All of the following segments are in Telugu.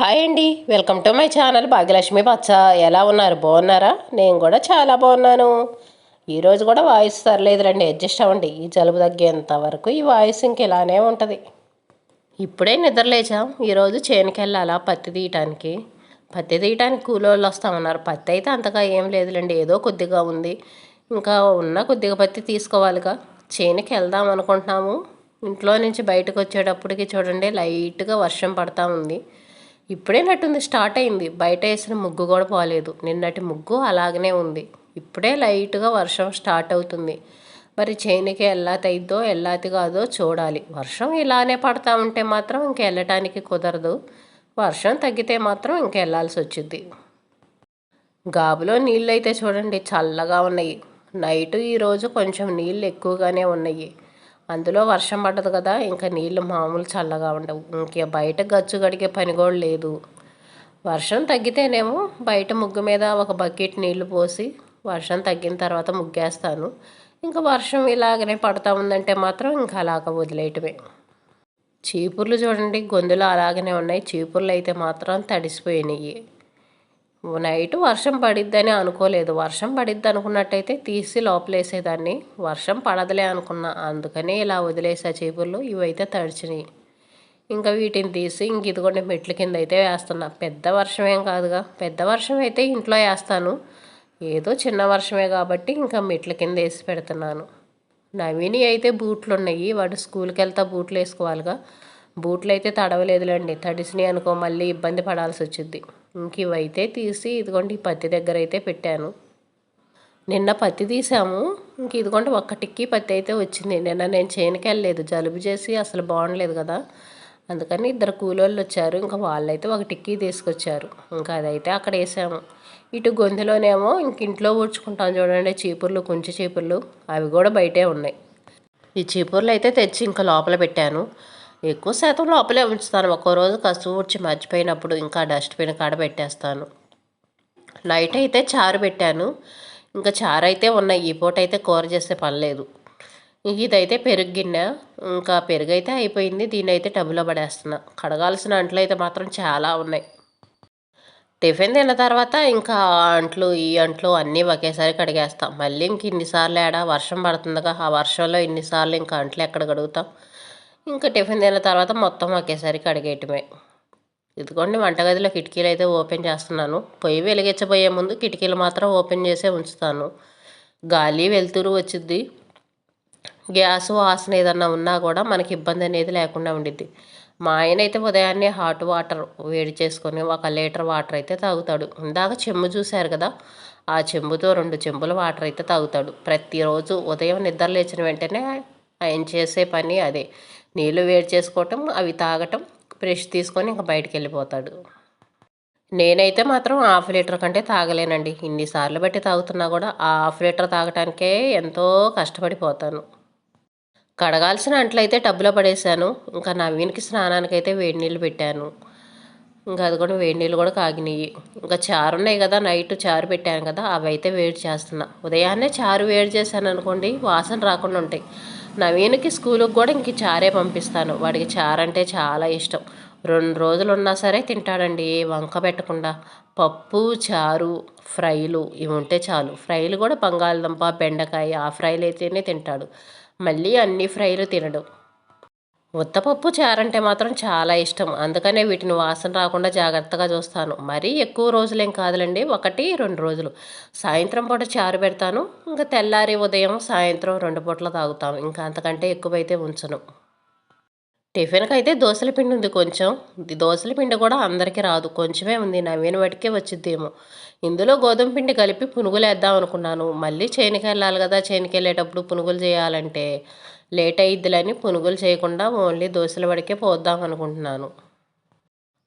హాయ్ అండి. Welcome to my channel Bhagyalakshmi పచ్చ ఎలా ఉన్నారు? బాగున్నారా? నేను కూడా చాలా బాగున్నాను. ఈరోజు కూడా వాయిస్ సర్లేదులండి. అడ్జస్ట్ అవ్వండి. ఈ జలుబు తగ్గేంత వరకు ఈ వాయిస్ ఇంక ఇలానే ఉంటుంది. ఇప్పుడే నిద్రలేచాం ఈరోజు చేనుకి వెళ్ళాలా పత్తి తీయటానికి? పత్తి తీయటానికి కూలోళ్ళు వస్తామన్నారు. పత్తి అయితే అంతగా ఏం లేదులేండి. ఏదో కొద్దిగా ఉంది. ఇంకా ఉన్న కొద్దిగా పత్తి తీసుకోవాలిగా. చేనుకి వెళ్దాం అనుకుంటున్నాము. ఇంట్లో నుంచి బయటకు వచ్చేటప్పటికి చూడండి లైట్గా వర్షం పడతా ఉంది. ఇప్పుడే నట్టుంది స్టార్ట్ అయింది. బయట వేసిన ముగ్గు కూడా పోలేదు. నిన్నటి ముగ్గు అలాగనే ఉంది. ఇప్పుడే లైట్గా వర్షం స్టార్ట్ అవుతుంది. మరి చేనికి ఎల్లాతి అయిద్దో ఎల్లాతి కాదో చూడాలి. వర్షం ఇలానే పడతా ఉంటే మాత్రం ఇంక వెళ్ళటానికి కుదరదు. వర్షం తగ్గితే మాత్రం ఇంక వెళ్ళాల్సి వచ్చింది గాబులో నీళ్ళు అయితే చూడండి చల్లగా ఉన్నాయి. నైట్ ఈరోజు కొంచెం నీళ్ళు ఎక్కువగానే ఉన్నాయి. అందులో వర్షం పడ్డదు కదా ఇంకా నీళ్ళు మామూలు చల్లగా ఉండవు. ఇంక బయట గచ్చు గడిగే పని కూడా లేదు. వర్షం తగ్గితేనేమో బయట ముగ్గు మీద ఒక బకెట్ నీళ్ళు పోసి వర్షం తగ్గిన తర్వాత ముగ్గేస్తాను. ఇంకా వర్షం ఇలాగనే పడతా ఉందంటే మాత్రం ఇంకా అలాగ వదిలేయటమే. చీపుర్లు చూడండి గొంతులు అలాగనే ఉన్నాయి. చీపుర్లు అయితే మాత్రం తడిసిపోయినాయి. నైట్ వర్షం పడిద్దని అనుకోలేదు. వర్షం పడిద్ది అనుకున్నట్టయితే తీసి లోపలేసేదాన్ని. వర్షం పడదులే అనుకున్నా. అందుకనే ఇలా వదిలేసా చీపుర్లు ఇవైతే తడిచినాయి. ఇంకా వీటిని తీసి ఇంక ఇదిగోండి మెట్ల కింద అయితే వేస్తున్నా. పెద్ద వర్షం ఏం కాదుగా. పెద్ద వర్షం అయితే ఇంట్లో వేస్తాను. ఏదో చిన్న వర్షమే కాబట్టి ఇంకా మెట్ల కింద వేసి పెడుతున్నాను. నవీని అయితే బూట్లు ఉన్నాయి వాడు స్కూల్కి వెళ్తా బూట్లు వేసుకోవాలిగా బూట్లు అయితే తడవలేదులేండి. తడిసినాయి అనుకో మళ్ళీ ఇబ్బంది పడాల్సి వచ్చింది ఇంక ఇవైతే తీసి ఇదిగోండి ఈ పత్తి దగ్గర అయితే పెట్టాను. నిన్న పత్తి తీసాము. ఇంక ఇదిగోండి ఒక్క టిక్కీ పత్తి అయితే వచ్చింది. నిన్న నేను చేనుకి వెళ్ళలేదు జలుబు చేసి అసలు బాగుండలేదు కదా. అందుకని ఇద్దరు కూలోళ్ళు వచ్చారు. ఇంకా వాళ్ళైతే ఒక టిక్కీ తీసుకొచ్చారు. ఇంకా అదైతే అక్కడ వేసాము. ఇటు గొంతులోనేమో ఇంక ఇంట్లో ఊడ్చుకుంటాం చూడండి. చీపుర్లు కుంచి చీపుర్లు అవి కూడా బయటే ఉన్నాయి. ఈ చీపుర్లు అయితే తెచ్చి ఇంకా లోపల పెట్టాను. ఎక్కువ శాతం లోపలే ఉంచుతాను. ఒక్కో రోజు కసు ఊడ్చి మర్చిపోయినప్పుడు ఇంకా డస్ట్బిన్ కాడ పెట్టేస్తాను. నైట్ అయితే చారు పెట్టాను. ఇంకా చారు అయితే ఉన్నాయి. ఈ పూట అయితే కూర చేసే పని లేదు. ఇదైతే పెరుగు గిన్నె. ఇంకా పెరుగు అయితే అయిపోయింది. దీన్ని అయితే టబ్బులో పడేస్తున్నా. కడగాల్సిన అంట్లు అయితే మాత్రం చాలా ఉన్నాయి. టిఫిన్ తిన్న తర్వాత ఇంకా అంట్లు ఈ అంట్లు అన్నీ ఒకేసారి కడిగేస్తాం. మళ్ళీ ఇంక ఇన్నిసార్లు ఏడా వర్షం పడుతుందిగా. ఆ వర్షంలో ఇన్నిసార్లు ఇంకా అంట్లు ఎక్కడ కడుగుతాం? ఇంకా టిఫిన్ తిన్న తర్వాత మొత్తం ఒకేసారి కడిగేయటమే. ఇదిగోండి వంటగదిలో కిటికీలు అయితే ఓపెన్ చేస్తున్నాను. పొయ్యి వెలిగించబోయే ముందు కిటికీలు మాత్రం ఓపెన్ చేసే ఉంచుతాను. గాలి వెలుతురు వచ్చింది గ్యాస్ వాసన ఏదన్నా ఉన్నా కూడా మనకి ఇబ్బంది అనేది లేకుండా ఉండిద్ది. మా ఆయన అయితే ఉదయాన్నే హాట్ వాటర్ వేడి చేసుకొని ఒక లీటర్ వాటర్ అయితే తాగుతాడు. ఇందాక చెంబు చూశారు కదా ఆ చెంబుతో రెండు చెంబుల వాటర్ అయితే తాగుతాడు. ప్రతిరోజు ఉదయం నిద్ర లేచిన వెంటనే ఆయన చేసే పని అదే. నీళ్ళు వేడి చేసుకోవటం అవి తాగటం బ్రష్ తీసుకొని ఇంకా బయటికి వెళ్ళిపోతాడు. నేనైతే మాత్రం హాఫ్ లీటర్ కంటే తాగలేనండి. ఇన్నిసార్లు బట్టి తాగుతున్నా కూడా ఆ హాఫ్ లీటర్ తాగటానికే ఎంతో కష్టపడిపోతాను. కడగాల్సిన అంట్లయితే టబ్బులో పడేశాను. ఇంకా నవీన్కి స్నానానికి అయితే వేడి నీళ్ళు పెట్టాను. ఇంకా అది కూడా వేడి నీళ్ళు కూడా కాగినాయి ఇంకా చారు ఉన్నాయి కదా నైట్ చారు పెట్టాను కదా అవి అయితే వేడి చేస్తున్నా. ఉదయాన్నే చారు వేడి చేశాను అనుకోండి వాసన రాకుండా ఉంటాయి. నవీన్కి స్కూల్కి కూడా ఇంక చారే పంపిస్తాను. వాడికి చారు అంటే చాలా ఇష్టం. రెండు రోజులు ఉన్నా సరే తింటాడండి ఏ వంక పెట్టకుండా. పప్పు చారు ఫ్రైలు ఇవి ఉంటే చాలు. ఫ్రైలు కూడా బంగాళదుంప బెండకాయ ఆ ఫ్రైలు అయితేనే తింటాడు. మళ్ళీ అన్ని ఫ్రైలు తినడు. ఉత్తపప్పు చారంటే మాత్రం చాలా ఇష్టం. అందుకనే వీటిని వాసన రాకుండా జాగ్రత్తగా చూస్తాను. మరీ ఎక్కువ రోజులేం కాదులండి ఒకటి రెండు రోజులు. సాయంత్రం పూట చారు పెడతాను. ఇంకా తెల్లారి ఉదయం సాయంత్రం రెండు పూటలు తాగుతాను. ఇంకా అంతకంటే ఎక్కువైతే ఉంచను. టిఫిన్కి అయితే దోశల పిండి ఉంది కొంచెం. దోశల పిండి కూడా అందరికీ రాదు. కొంచెమే ఉంది. నవీన వాటికే వచ్చిద్దేమో. ఇందులో గోధుమ పిండి కలిపి పునుగులు వేద్దాం అనుకున్నాను మళ్ళీ చేనుకి వెళ్ళాలి కదా. చేనుకి వెళ్ళేటప్పుడు పునుగులు చేయాలంటే లేట్ అయిద్దిలని పునుగులు చేయకుండా ఓన్లీ దోశల వడికే పోద్దాం అనుకుంటున్నాను.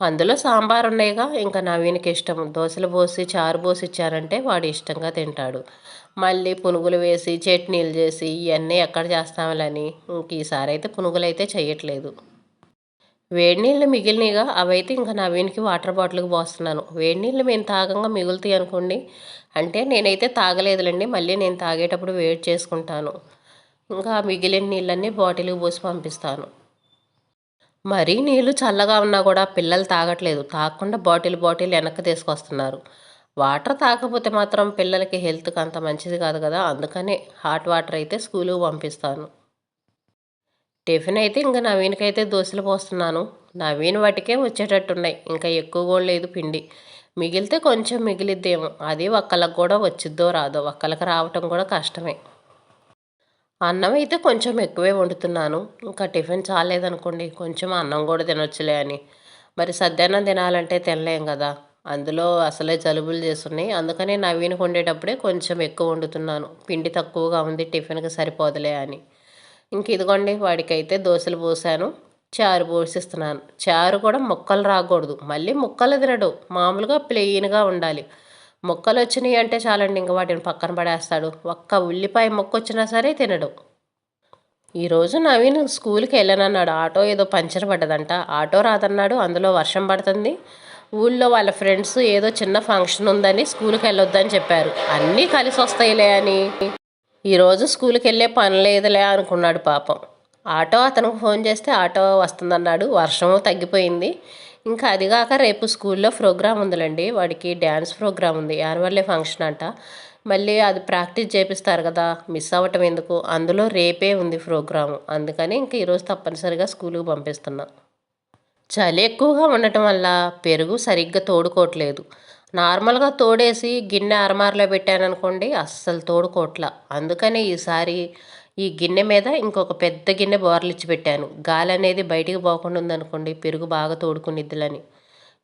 అందులో సాంబార్ ఉన్నాయిగా ఇంకా నవీన్కి ఇష్టం. దోశలు పోసి చారు పోసి ఇచ్చారంటే వాడు ఇష్టంగా తింటాడు. మళ్ళీ పునుగులు వేసి చట్నీలు చేసి ఇవన్నీ ఎక్కడ చేస్తామని ఇంక ఈసారి అయితే పునుగులు అయితే చేయట్లేదు. వేడి నీళ్ళు మిగిలినగా అవైతే ఇంకా నవీన్కి వాటర్ బాటిల్కి పోస్తున్నాను. వేడి నీళ్ళు మేము తాగంగా మిగులుతాయి అనుకోండి అంటే నేనైతే తాగలేదులండి మళ్ళీ నేను తాగేటప్పుడు వేడి చేసుకుంటాను. ఇంకా మిగిలిన నీళ్ళన్నీ బాటిల్కి పోసి పంపిస్తాను. మరీ నీళ్ళు చల్లగా ఉన్నా కూడా పిల్లలు తాగట్లేదు. తాగకుండా బాటిల్ బాటిల్ వెనక్కి తీసుకొస్తున్నారు. వాటర్ తాగకపోతే మాత్రం పిల్లలకి హెల్త్కి అంత మంచిది కాదు కదా. అందుకనే హాట్ వాటర్ అయితే స్కూల్కి పంపిస్తాను. టిఫిన్ అయితే ఇంకా నవీన్కైతే దోశలు పోస్తున్నాను. నవీన్ వాటికే వచ్చేటట్టున్నాయి. ఇంకా ఎక్కువ కూడా లేదు పిండి. మిగిలితే కొంచెం మిగిలిద్దేమో. అది ఒక్కళ్ళకి కూడా వచ్చిద్దో రాదో. ఒక్కళ్ళకి రావటం కూడా కష్టమే. అన్నం అయితే కొంచెం ఎక్కువే వండుతున్నాను. ఇంకా టిఫిన్ చాలేదనుకోండి కొంచెం అన్నం కూడా తినొచ్చులే అని. మరి సద్యాన్నం తినాలంటే తినలేం కదా. అందులో అసలే జలుబులు చేస్తున్నాయి. అందుకనే నవీనకు వండేటప్పుడే కొంచెం ఎక్కువ వండుతున్నాను. పిండి తక్కువగా ఉంది టిఫిన్కి సరిపోదులే అని. ఇంక ఇదిగోండి వాడికైతే దోశలు పోసాను చారు పోసిస్తున్నాను. చారు కూడా ముక్కలు రాకూడదు. మళ్ళీ ముక్కలు తినడు. మామూలుగా ప్లెయిన్గా ఉండాలి. మొక్కలు వచ్చినాయి అంటే చాలండి ఇంక వాటిని పక్కన పడేస్తాడు. ఒక్క ఉల్లిపాయ మొక్క వచ్చినా సరే తినడు. ఈరోజు నవీన్ స్కూల్కి వెళ్ళనన్నాడు ఆటో ఏదో పంచర్ పడ్డదంట. ఆటో రాదన్నాడు. అందులో వర్షం పడుతుంది. ఊళ్ళో వాళ్ళ ఫ్రెండ్స్ ఏదో చిన్న ఫంక్షన్ ఉందని స్కూల్కి వెళ్ళొద్దని చెప్పారు. అన్నీ కలిసి వస్తాయిలే అని. ఈరోజు స్కూల్కి వెళ్ళే పని లేదులే అనుకున్నాడు పాపం. ఆటో అతనికి ఫోన్ చేస్తే ఆటో వస్తుందన్నాడు. వర్షము తగ్గిపోయింది. ఇంకా అదిగాక రేపు స్కూల్లో ప్రోగ్రామ్ ఉందిలండి. వాడికి డ్యాన్స్ ప్రోగ్రామ్ ఉంది. యాన్యువల్ డే ఫంక్షన్ అంట. మళ్ళీ అది ప్రాక్టీస్ చేపిస్తారు కదా మిస్ అవ్వటం ఎందుకు? అందులో రేపే ఉంది ప్రోగ్రాము. అందుకని ఇంక ఈరోజు తప్పనిసరిగా స్కూల్కి పంపిస్తున్నా. చలి ఎక్కువగా ఉండటం వల్ల పెరుగు సరిగ్గా తోడుకోవట్లేదు. నార్మల్గా తోడేసి గిన్నె అరమారలో పెట్టాననుకోండి అస్సలు తోడుకోవట్ల అందుకని ఈసారి ఈ గిన్నె మీద ఇంకొక పెద్ద గిన్నె బోర్లిచ్చి పెట్టాను. గాలి అనేది బయటికి పోకుండా ఉందనుకోండి పెరుగు బాగా తోడుకునిద్దులని.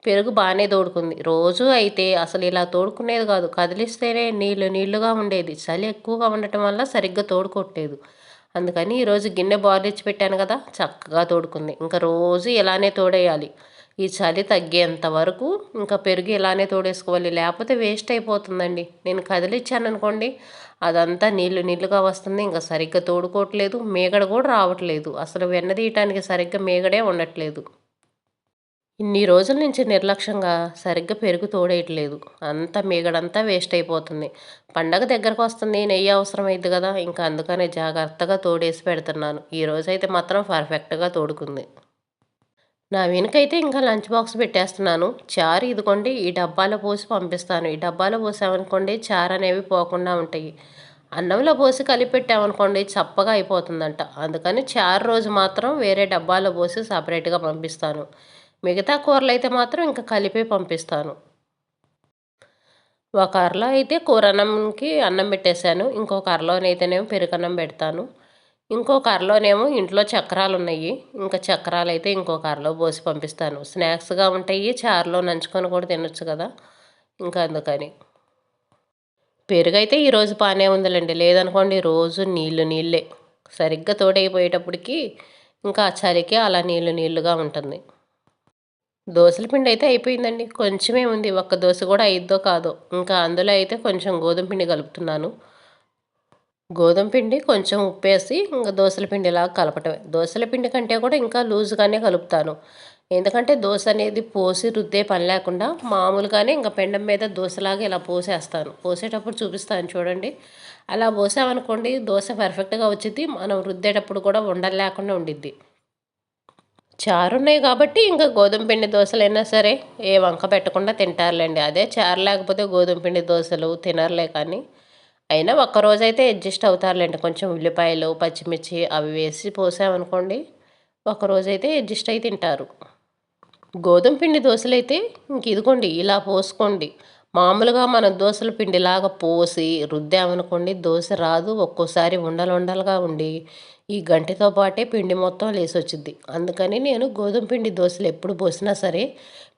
పెరుగు బాగానే తోడుకుంది. రోజు అయితే అసలు ఇలా తోడుకునేది కాదు. కదిలిస్తేనే నీళ్ళు నీళ్ళుగా ఉండేది. చలి ఎక్కువగా ఉండటం వల్ల సరిగ్గా తోడుకోవట్లేదు. అందుకని ఈరోజు గిన్నె బార్లిచ్చి పెట్టాను కదా చక్కగా తోడుకుంది. ఇంకా రోజు ఇలానే తోడేయాలి. ఈ చలి తగ్గేంత వరకు ఇంకా పెరుగు ఇలానే తోడేసుకోవాలి. లేకపోతే వేస్ట్ అయిపోతుందండి. నేను కదిలిచ్చాను అనుకోండి అదంతా నీళ్ళు నీళ్ళుగా వస్తుంది. ఇంకా సరిగ్గా తోడుకోవట్లేదు. మేగడ కూడా రావట్లేదు. అసలు వెన్న తీయటానికి సరిగ్గా మేగడే ఉండట్లేదు. ఇన్ని రోజుల నుంచి నిర్లక్ష్యంగా సరిగ్గా పెరుగు తోడేయట్లేదు. అంత మీగడంతా వేస్ట్ అయిపోతుంది. పండగ దగ్గరకు వస్తుంది. నెయ్యి అవసరమైంది కదా. ఇంకా అందుకనే జాగ్రత్తగా తోడేసి పెడుతున్నాను. ఈ రోజైతే మాత్రం పర్ఫెక్ట్గా తోడుకుంది. నా వెనుకైతే ఇంకా లంచ్ బాక్స్ పెట్టేస్తున్నాను. చారు ఇదిగోండి ఈ డబ్బాలో పోసి పంపిస్తాను. ఈ డబ్బాలో పోసామనుకోండి చారు అనేవి పోకుండా ఉంటాయి. అన్నంలో పోసి కలిపెట్టామనుకోండి చప్పగా అయిపోతుందంట. అందుకని చారు రోజు మాత్రం వేరే డబ్బాలో పోసి సపరేట్గా పంపిస్తాను. మిగతా కూరలు అయితే మాత్రం ఇంకా కలిపే పంపిస్తాను. ఒక అరలో అయితే కూర అన్నంకి అన్నం పెట్టేశాను. ఇంకొక అరలోనైతేనేమో పెరుగన్నం పెడతాను. ఇంకో అరలోనేమో ఇంట్లో చక్రాలు ఉన్నాయి ఇంకా చక్రాలు అయితే ఇంకో అరలో పోసి పంపిస్తాను. స్నాక్స్గా ఉంటాయి చారులో నంచుకొని కూడా తినొచ్చు కదా. ఇంకా అందుకని. పెరుగు అయితే ఈరోజు బాగానే ఉందిలేండి. లేదనుకోండి రోజు నీళ్ళు నీళ్ళే. సరిగ్గా తోడైపోయేటప్పటికి ఇంకా ఆ చలికి అలా నీళ్ళు నీళ్ళుగా ఉంటుంది. దోశల పిండి అయితే అయిపోయిందండి. కొంచెమే ఉంది. ఒక్క దోశ కూడా అయిద్దో కాదో. ఇంకా అందులో అయితే కొంచెం గోధుమ పిండి కలుపుతున్నాను. గోధుమ పిండి కొంచెం ఉప్పేసి ఇంకా దోశల పిండిలా కలపటమే. దోశల పిండి కంటే కూడా ఇంకా లూజ్గానే కలుపుతాను. ఎందుకంటే దోశ అనేది పోసి రుద్దే పని లేకుండా మామూలుగానే ఇంకా పెండం మీద దోశలాగా ఇలా పోసేస్తాను. పోసేటప్పుడు చూపిస్తాను చూడండి. అలా పోసామనుకోండి దోశ పర్ఫెక్ట్గా వచ్చింది మనం రుద్దేటప్పుడు కూడా ఉండలు లేకుండా ఉండిద్ది. చారు ఉన్నాయి కాబట్టి ఇంకా గోధుమ పిండి దోశలైనా సరే ఏ వంక పెట్టకుండా తింటారులేండి. అదే చారు లేకపోతే గోధుమ పిండి దోశలు తినర్లే కానీ అయినా ఒక్కరోజు అయితే అడ్జస్ట్ అవుతారులేండి. కొంచెం ఉల్లిపాయలు పచ్చిమిర్చి అవి వేసి పోసామనుకోండి ఒకరోజైతే అడ్జస్ట్ అయి తింటారు. గోధుమ పిండి దోశలు అయితే ఇంక ఇదిగోండి ఇలా పోసుకోండి. మామూలుగా మనం దోశల పిండిలాగా పోసి రుద్దామనుకోండి దోశ రాదు. ఒక్కోసారి ఉండలు ఉండలుగా ఉండి ఈ గంటతో పాటే పిండి మొత్తం లేసి వచ్చింది అందుకని నేను గోధుమ పిండి దోశలు ఎప్పుడు పోసినా సరే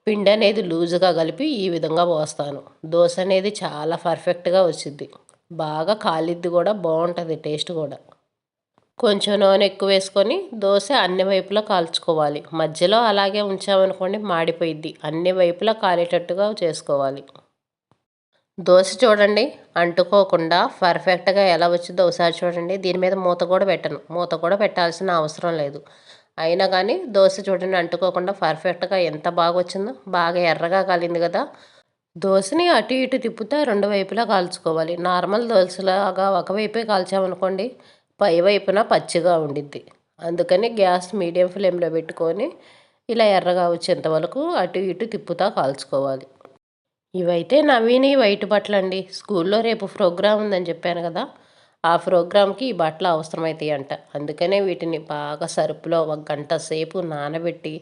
పిండి అనేది లూజుగా కలిపి ఈ విధంగా పోస్తాను. దోశ అనేది చాలా పర్ఫెక్ట్గా వచ్చింది బాగా కాలిద్ది కూడా బాగుంటుంది టేస్ట్ కూడా. కొంచెం నూనె ఎక్కువ వేసుకొని దోశ అన్ని వైపులా కాల్చుకోవాలి. మధ్యలో అలాగే ఉంచామనుకోండి మాడిపోయిద్ది. అన్ని వైపులా కాలేటట్టుగా చేసుకోవాలి. దోశ చూడండి అంటుకోకుండా పర్ఫెక్ట్గా ఎలా వచ్చిందో ఒకసారి చూడండి. దీని మీద మూత కూడా పెట్టను. మూత కూడా పెట్టాల్సిన అవసరం లేదు. అయినా కానీ దోశ చూడండి అంటుకోకుండా పర్ఫెక్ట్గా ఎంత బాగా వచ్చిందో బాగా ఎర్రగా కాలింది కదా దోశని అటు ఇటు తిప్పుతా రెండు వైపులా కాల్చుకోవాలి. నార్మల్ దోశలాగా ఒకవైపే కాల్చామనుకోండి పై వైపున పచ్చిగా ఉండిద్ది. అందుకని గ్యాస్ మీడియం ఫ్లేమ్లో పెట్టుకొని ఇలా ఎర్రగా వచ్చేంత వరకు అటు ఇటు తిప్పుతా కాల్చుకోవాలి. ఇవైతే నవీని వైట్ బట్టలు అండి స్కూల్లో రేపు ప్రోగ్రాం ఉందని చెప్పాను కదా ఆ ప్రోగ్రామ్కి ఈ బట్టలు అవసరమవుతాయి అంట అందుకనే వీటిని బాగా సరుపులో ఒక గంట సేపు నానబెట్టి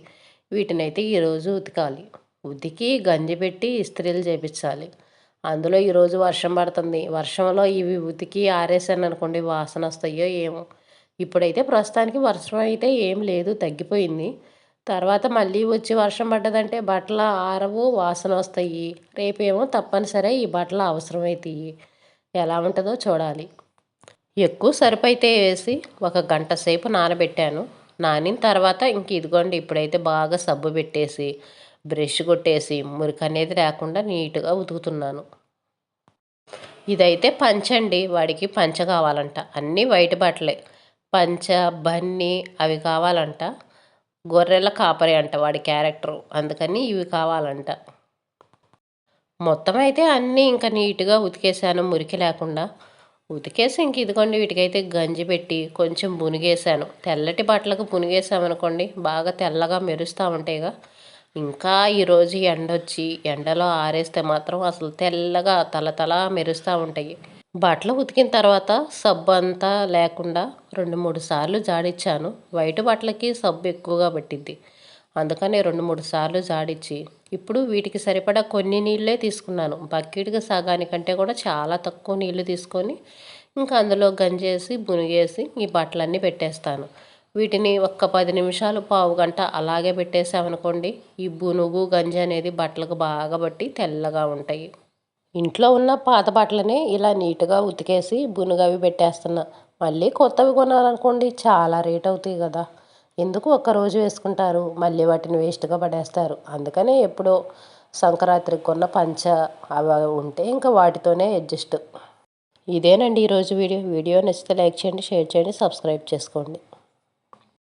వీటిని అయితే ఈరోజు ఉతకాలి. ఉతికి గంజి పెట్టి ఇస్త్రీలు చేపించాలి. అందులో ఈరోజు వర్షం పడుతుంది. వర్షంలో ఇవి ఉతికి ఆరేసాను అనుకోండి వాసన వస్తాయో ఏమో. ఇప్పుడైతే ప్రస్తుతానికి వర్షం అయితే ఏం లేదు తగ్గిపోయింది. తర్వాత మళ్ళీ వచ్చి వర్షం పడ్డదంటే బట్టలు ఆరవు వాసన వస్తాయి. రేపేమో తప్పనిసరి ఈ బట్టలు అవసరమవుతాయి ఎలా ఉంటుందో చూడాలి. ఎక్కువ సరిపైతే వేసి ఒక గంట సేపు నానబెట్టాను. నానిన తర్వాత ఇంక ఇదిగోండి ఇప్పుడైతే బాగా సబ్బు పెట్టేసి బ్రష్ కొట్టేసి మురికి అనేది లేకుండా నీట్గా ఉతుకుతున్నాను. ఇదైతే పంచండి వాడికి పంచ కావాలంట. అన్నీ వైట్ బట్టలే. పంచ బన్నీ అవి కావాలంట. గొర్రెల కాపరి అంట వాడి క్యారెక్టరు. అందుకని ఇవి కావాలంట. మొత్తం అయితే అన్నీ ఇంకా నీట్గా ఉతికేసాను. మురికి లేకుండా ఉతికేసి ఇంక ఇదిగోండి వీటికైతే గంజి పెట్టి కొంచెం పునిగేసాను తెల్లటి బట్టలకు పునిగేసామనుకోండి బాగా తెల్లగా మెరుస్తూ ఉంటాయిగా. ఇంకా ఈరోజు ఎండ వచ్చి ఎండలో ఆరేస్తే మాత్రం అసలు తెల్లగా తల తల మెరుస్తూ ఉంటాయి. బట్టలు ఉతికిన తర్వాత సబ్బు అంతా లేకుండా రెండు మూడు సార్లు జాడిచ్చాను. వైట్ బట్టలకి సబ్బు ఎక్కువగా పట్టిద్ది. అందుకని రెండు మూడు సార్లు జాడిచ్చి ఇప్పుడు వీటికి సరిపడా కొన్ని నీళ్ళే తీసుకున్నాను. బకెట్కి సగానికంటే కూడా చాలా తక్కువ నీళ్ళు తీసుకొని ఇంకా అందులో గంజేసి బునిగేసి ఈ బట్టలన్నీ పెట్టేస్తాను. వీటిని ఒక్క పది నిమిషాలు పావు గంట అలాగే పెట్టేసామనుకోండి ఈ బునుగు గంజి అనేది బట్టలకు బాగా బట్టి తెల్లగా ఉంటాయి. ఇంట్లో ఉన్న పాత బట్టలని ఇలా నీట్గా ఉతికేసి బునుగవి పెట్టేస్తున్నా. మళ్ళీ కొత్తవి కొనాలనుకోండి చాలా రేట్ అవుతాయి కదా. ఎందుకు ఒక్కరోజు వేసుకుంటారు? మళ్ళీ వాటిని వేస్ట్గా పడేస్తారు. అందుకనే ఎప్పుడో సంక్రాంతికి కొన్న పంచ అవి ఉంటే ఇంకా వాటితోనే అడ్జస్ట్. ఇదేనండి ఈరోజు వీడియో. వీడియో నచ్చితే లైక్ చేయండి షేర్ చేయండి సబ్స్క్రైబ్ చేసుకోండి.